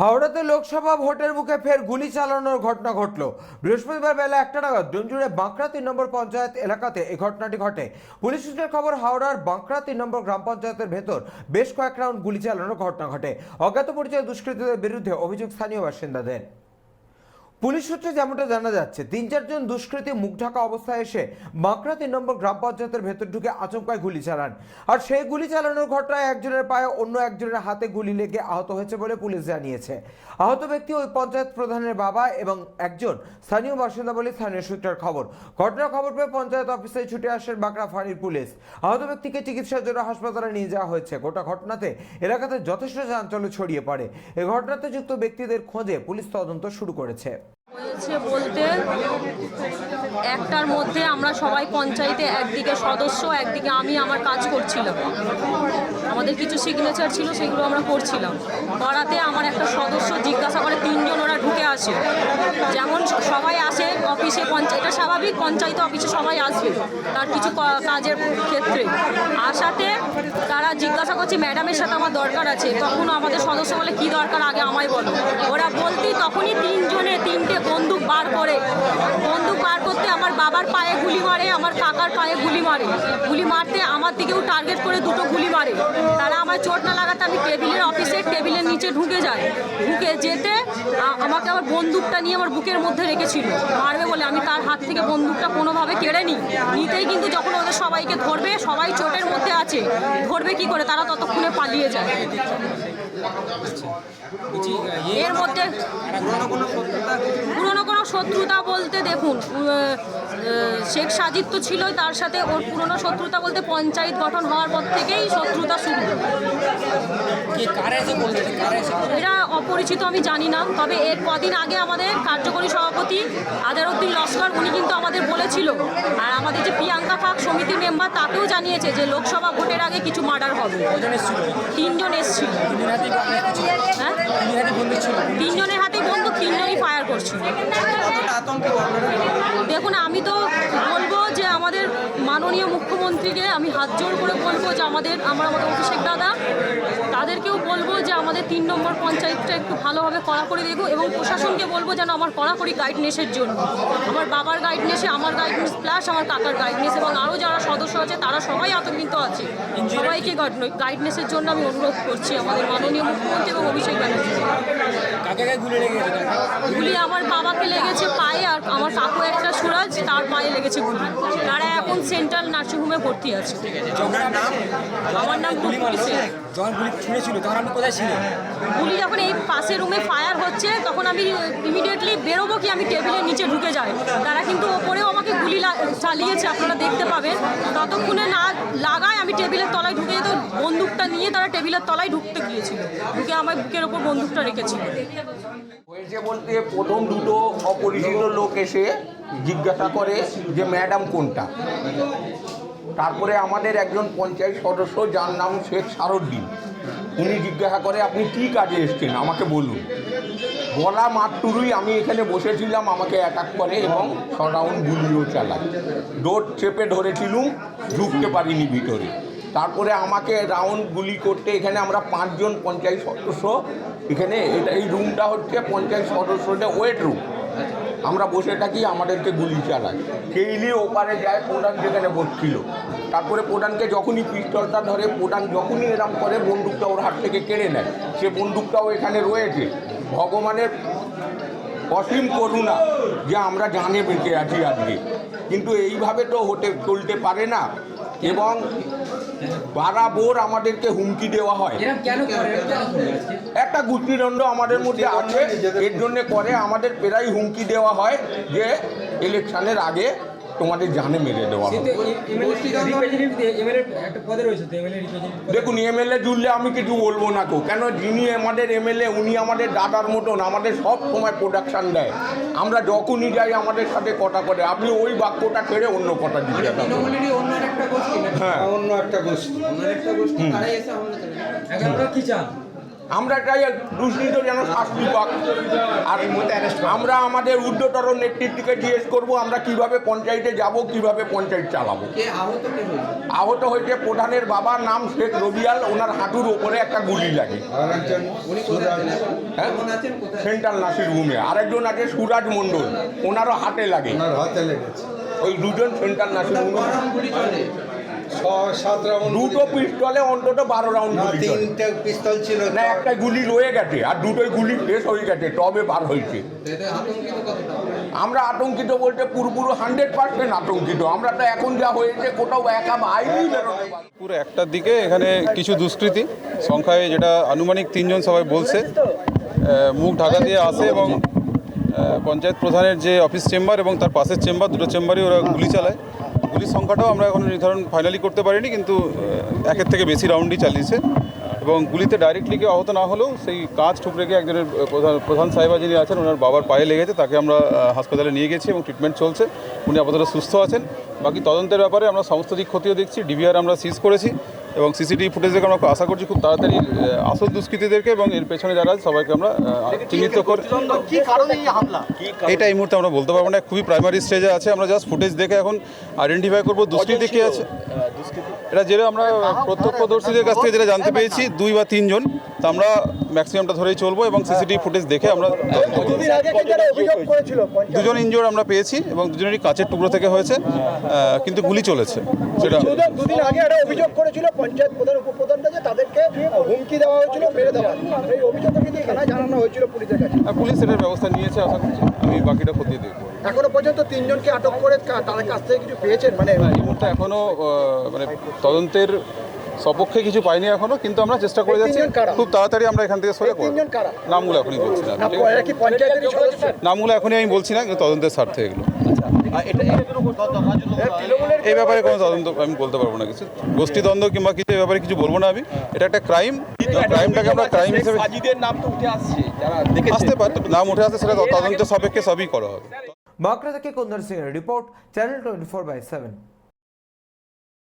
হাওড়াতে লোকসভা ভোটের মুখে ফের গুলি চালানোর ঘটনা ঘটল। বৃহস্পতিবার বেলা একটা নাগাদ ডুমজুড়ে বাঁকড়া তিন নম্বর পঞ্চায়েত এলাকাতে এই ঘটনাটি ঘটে। পুলিশ সূত্রের খবর, হাওড়ার বাঁকড়া তিন নম্বর গ্রাম পঞ্চায়েতের ভেতর বেশ কয়েক রাউন্ড গুলি চালানোর ঘটনা ঘটে। অজ্ঞাত পরিচয় দুষ্কৃতীদের বিরুদ্ধে অভিযোগ স্থানীয় বাসিন্দাদের। পুলিশ সূত্রে যেমনটা জানা যাচ্ছে, তিন চারজন দুষ্কৃতী মুখ ঢাকা অবস্থায় এসে বাঁকড়া তিন নম্বর গ্রাম পঞ্চায়েতের ভেতর ঢুকে আচমকায় গুলি চালান। আর সেই গুলি চালানোর ঘটনায় একজনের পায়ে অন্য একজনের হাতে গুলি লেগে আহত হয়েছে বলে পুলিশ জানিয়েছে। আহত ব্যক্তি ওই পঞ্চায়েত প্রধানের বাবা এবং একজন স্থানীয় বাসিন্দা বলে স্থানীয় সূত্রের খবর। ঘটনার খবর পেয়ে পঞ্চায়েত অফিসে ছুটে আসেন বাঁকড়া ফাঁড়ির পুলিশ। আহত ব্যক্তিকে চিকিৎসার জন্য হাসপাতালে নিয়ে যাওয়া হয়েছে। গোটা ঘটনাতে এলাকাতে যথেষ্ট চাঞ্চল্য ছড়িয়ে পড়ে। এ ঘটনাতে যুক্ত ব্যক্তিদের খোঁজে পুলিশ তদন্ত শুরু করেছে। হয়েছে বলতে একটার মধ্যে আমরা সবাই পঞ্চায়েতে একদিকে সদস্য, একদিকে আমি আমার কাজ করছিলাম। আমাদের কিছু সিগনেচার ছিল, সেগুলো আমরা করছিলাম। করাতে আমার একটা সদস্য জিজ্ঞাসা করে, তিনজন ওরা ঢুকে আসে। যেমন সবাই আসে অফিসে পঞ্চায়েত এটা স্বাভাবিক, পঞ্চায়েত অফিসে সবাই আসবে তার কিছু কাজের ক্ষেত্রে। আসাতে তারা জিজ্ঞাসা করছে, ম্যাডামের সাথে আমার দরকার আছে। তখন আমাদের সদস্য বলে, কি দরকার? আগে আমায় বলো। ওরা বলতেই তখনই তিনজনে, তিনটে বন্দুক বার করে। বন্দুক বার করতে আমার বাবার পায়ে গুলি মারে, আমার কাকার পায়ে গুলি মারে। গুলি মারতে আমার দিকেও টার্গেট করে দুটো গুলি মারে। তারা আমার চোট না লাগাতে আমি টেবিলের অফিসে টেবিলের নিচে ঢুকে যাই। ঢুকে যেতে আমাকে আমার বন্দুকটা নিয়ে আমার বুকের মধ্যে রেখেছিল। মারবে বলে। আমি তার হাত থেকে বন্দুকটা কোনোভাবে কেড়ে নিই। নিতেই কিন্তু যখন ওদের সবাইকে ধরবে, সবাই চোটের মধ্যে আছে। ধরবে কি করে? তারা ততক্ষণে পালিয়ে যায়। এর মধ্যে পুরনো কোনো শত্রুতা বলতে দেখুন শেখ সাজিদ তো ছিলই তার সাথে ওর পুরনো শত্রুতা বলতে পঞ্চায়েত গঠন হওয়ার পর থেকেই শত্রুতা শুরু? এরা অপরিচিত আমি জানি না তবে এর কদিন আগে আমাদের কার্যকরী সভাপতি আজারউদ্দিন লস্কর উনি কিন্তু আমাদের বলেছিল। আর আমাদের যে প্রিয়াঙ্কা ফাঁক সমিতির মেম্বার তাকেও জানিয়েছে যে লোকসভা ভোটের আগে কিছু মার্ডার হবে। তিনজন এসছিল। তিনের হাতে কিছু হ্যাঁ? ছিল? তিনজনের হাতে বন্দুক তিনজনই ফায়ার করছিল। দেখুন, আমি তো বলব যে আমাদের মাননীয় মুখ্যমন্ত্রীকে আমি হাত জোর করে বলব যে আমাদের, আমার আমাদের অভিষেক দাদা তাদেরকেও বলব যে আমাদের তিন নম্বর পঞ্চায়েতটা একটু ভালোভাবে কড়াকড়ি দেখো এবং প্রশাসনকে বলব যেন আমার কড়াকড়ি গাইডনেসের জন্য। আমার বাবার গাইডনেসে আমার গাইডনেস প্লাস আমার কাকার গাইডনেস এবং আরও যারা সদস্য আছে তারা সবাই আতঙ্কিত আছে। সবাইকে গাইডনেসের জন্য আমি অনুরোধ করছি আমাদের মাননীয় মুখ্যমন্ত্রী এবং অভিষেক ব্যানার্জি। গুলি আমার বাবাকে লেগেছে পায়ে আর আমার কাকু একটা সুরাজ তার পায়ে লেগেছে গুলি। তারা এখন সেন্ট্রাল নার্সিংহোমে ভর্তি আছে। আমার নাম গুলি মারলো যখন গুলি ছুঁড়েছিল তখন আপনি কোথায় ছিলেন? গুলি যখন এই পাশের রুমে ফায়ার হচ্ছে, তখন আমি ইমিডিয়েটলি বেরোবো কি আমি টেবিলের নিচে ঢুকে যাই। তারা কিন্তু ওপরেও আমাকে গুলি চালিয়েছে, আপনারা দেখতে পাবেন। ততক্ষণে না লাগায় আমি টেবিলের তলায় ঢুকে যেত, বন্দুকটা নিয়ে তারা টেবিলের তলায় ঢুকতে গিয়েছিল। ঢুকে আমার বুকের ওপর বন্দুকটা রেখেছিল। হয়েছে বলতে প্রথম দুটো অপরিচিত লোক এসে জিজ্ঞাসা করে যে ম্যাডাম কোনটা? তারপরে আমাদের একজন পঞ্চায়েত সদস্য, যার নাম শেখ সারুদ্দিন। উনি জিজ্ঞাসা করে, আপনি কী কাজে এসছেন? আমাকে বলুন। বলা মাত্রই আমি এখানে বসেছিলাম, আমাকে অ্যাটাক করে এবং সরাউন্ড গুলিও চালায়। ডোর চেপে ধরেছিলুম, ঢুকতে পারিনি ভিতরে। তারপরে আমাকে রাউন্ড গুলি করতে এখানে আমরা পাঁচজন পঞ্চায়েত সদস্য, এখানে এটা এই রুমটা হচ্ছে পঞ্চায়েত সদস্যদের ওয়েট রুম আমরা বসে থাকি, আমাদেরকে গুলি চালায়। কেইলি ওপারে যায় প্রধান যেখানে বসছিল। তারপরে প্রধানকে যখনই পিস্তলটা ধরে, প্রধান যখনই এরম করে, বন্দুকটা ওর হাত থেকে কেড়ে নেয়। সে বন্দুকটাও এখানে রয়েছে। ভগবানের অসীম করুণা যে আমরা জানে বেঁচে আছি আজকে। কিন্তু এইভাবে তো হতে, চলতে পারে না। এবং বারাবোর আমাদেরকে হুমকি দেওয়া হয়। একটা গুষ্টিদণ্ড আমাদের মধ্যে আছে। এর জন্য করে আমাদের প্রায় হুমকি দেওয়া হয় যে ইলেকশনের আগে তোমাদের জানে মেরে দেওয়া দেখুন এমএলএ জুড়লে আমি কিছু বলব না তো। কেন? যিনি আমাদের এমএলএ উনি আমাদের দাদার মতন আমাদের সব সময় প্রোডাকশন দেয়। আমরা যখনই যাই আমাদের সাথে কথা করে আপনি ওই বাক্যটা ছেড়ে অন্য কথা জিজ্ঞাসা গোষ্ঠী হ্যাঁ। অন্য একটা গোষ্ঠী। অন্য একটা গোষ্ঠী তারাই এসে হামলা চালায় এখন আপনারা কি চান? আমরা চাই দুষ্কৃত যেন শাস্তি পাক। আর আমরা আমাদের ঊর্ধ্বতর নেতৃত্বকে জিজ্ঞেস করব আমরা কীভাবে পঞ্চায়েতে যাব কীভাবে পঞ্চায়েত চালাবো। আহত হয়েছে? প্রধানের বাবার নাম শেখ রবিয়াল। ওনার হাঁটুর ওপরে একটা গুলি লাগে। হ্যাঁ? সেন্ট্রাল নাসির রুমে। আরেকজন আছে সুরাজ মণ্ডল। ওনারও হাতে লাগে। হাতে লেগেছে। ওই দুজন সেন্টার নাসির রুমে ছ সাত রাউন্ড দুটো পিস্তলে অন্তত বারো রাউন্ড না গুলি তিনটে পিস্তল ছিল না একটা গুলি রয়ে গেছে আর দুটোই গুলি শেষ হয়ে গেছে টবে বার হয়েছে। আমরা আতঙ্কিত বলতে পুরোপুরো হান্ড্রেড পার্সেন্ট আতঙ্কিত। আমরা তো এখন যা হয়েছে কোথাও একা বাইরেই বেরোতে পুরো একটার দিকে এখানে কিছু দুষ্কৃতী। সংখ্যায় যেটা আনুমানিক তিনজন সবাই বলছে মুখ ঢাকা দিয়ে আসে এবং পঞ্চায়েত প্রধানের যে অফিস চেম্বার এবং তার পাশের চেম্বার, দুটো চেম্বারই ওরা গুলি চালায়। গুলির সংখ্যাটাও আমরা এখন নির্ধারণ ফাইনালি করতে পারিনি, কিন্তু একের থেকে বেশি রাউন্ডই চালিয়েছে। এবং গুলিতে ডাইরেক্টলি কেউ আহত না হলেও সেই কাজ ঠুকরে গিয়ে একজনের প্রধান প্রধান সাহেবা যিনি আছেন, ওনার বাবার পায়ে লেগেছে, তাকে আমরা হাসপাতালে নিয়ে গেছি এবং ট্রিটমেন্ট চলছে। উনি আপাতত সুস্থ আছেন। বাকি তদন্তের ব্যাপারে আমরা সমস্ত দিক ক্ষতিও দেখছি ডিবিআর আমরা সিজ করেছি। এবং সিসিটিভি ফুটেজ দেখে আমরা আশা করছি খুব তাড়াতাড়ি আসল দুষ্কৃতীদেরকে এবং এর পেছনে যারা সবাইকে আমরা চিহ্নিত করে এটা এই মুহূর্তে আমরা বলতে পারব না খুবই প্রাইমারি স্টেজে আছে আমরা জাস্ট ফুটেজ দেখে এখন আইডেন্টিফাই করব দুষ্কৃতী কে আছে। এটা যেটা আমরা প্রত্যক্ষদর্শীদের কাছ থেকে যেটা জানতে পেরেছি দুই বা তিনজন। তা আমরা ম্যাক্সিমামটা ধরেই চলবো এবং সিসিটিভি ফুটেজ দেখে আমরা দুজন ইনজোর আমরা পেয়েছি এবং দুজনেরই কাঁচের টুকরো থেকে হয়েছে কিন্তু গুলি চলেছে। সেটা দুদিন- দুদিন আগে একটা অভিযোগ করেছিল পঞ্চায়েত প্রধান উপপ্রধানরা যে তাদেরকে হুমকি দেওয়া হয়েছিল মেরে দেওয়া এই অভিযোগটা কিন্তু এখানে জানানো হয়েছিল পুলিশের কাছে। আর পুলিশ এটার ব্যবস্থা নিয়েছে আশা করছি। আমি বাকিটা খতিয়ে দেখব। এখনও পর্যন্ত তিনজনকে আটক করে তাদের কাছ থেকে কিছু পেয়েছেন মানে এই মুহূর্তে এখনও মানে তদন্তের সপক্ষে কিছু পাইনি এখনও কিন্তু আমরা চেষ্টা করে যাচ্ছি। খুব তাড়াতাড়ি আমরা এখান থেকে সরে? নামগুলো এখনই বলছি না। না, ঠিক আছে? এরা কি পঞ্চায়েতের সদস্য? নামগুলো এখনই আমি বলছি না কিন্তু তদন্তের স্বার্থে এগুলো। এই ব্যাপারে কোনো তদন্ত আমি বলতে পারব না কিছু। গোষ্ঠী দ্বন্দ্ব কিংবা কিছু এই ব্যাপারে কিছু বলব না আমি। এটা একটা ক্রাইম ক্রাইমটাকে আমরা ক্রাইম হিসেবে নাম তো উঠে আসছে। আসতে পারে নাম উঠে আসতে সেটা তদন্ত সাপেক্ষে সবই করা হবে। মাকড়া থেকে কন্দর সিং এর report channel twenty four by seven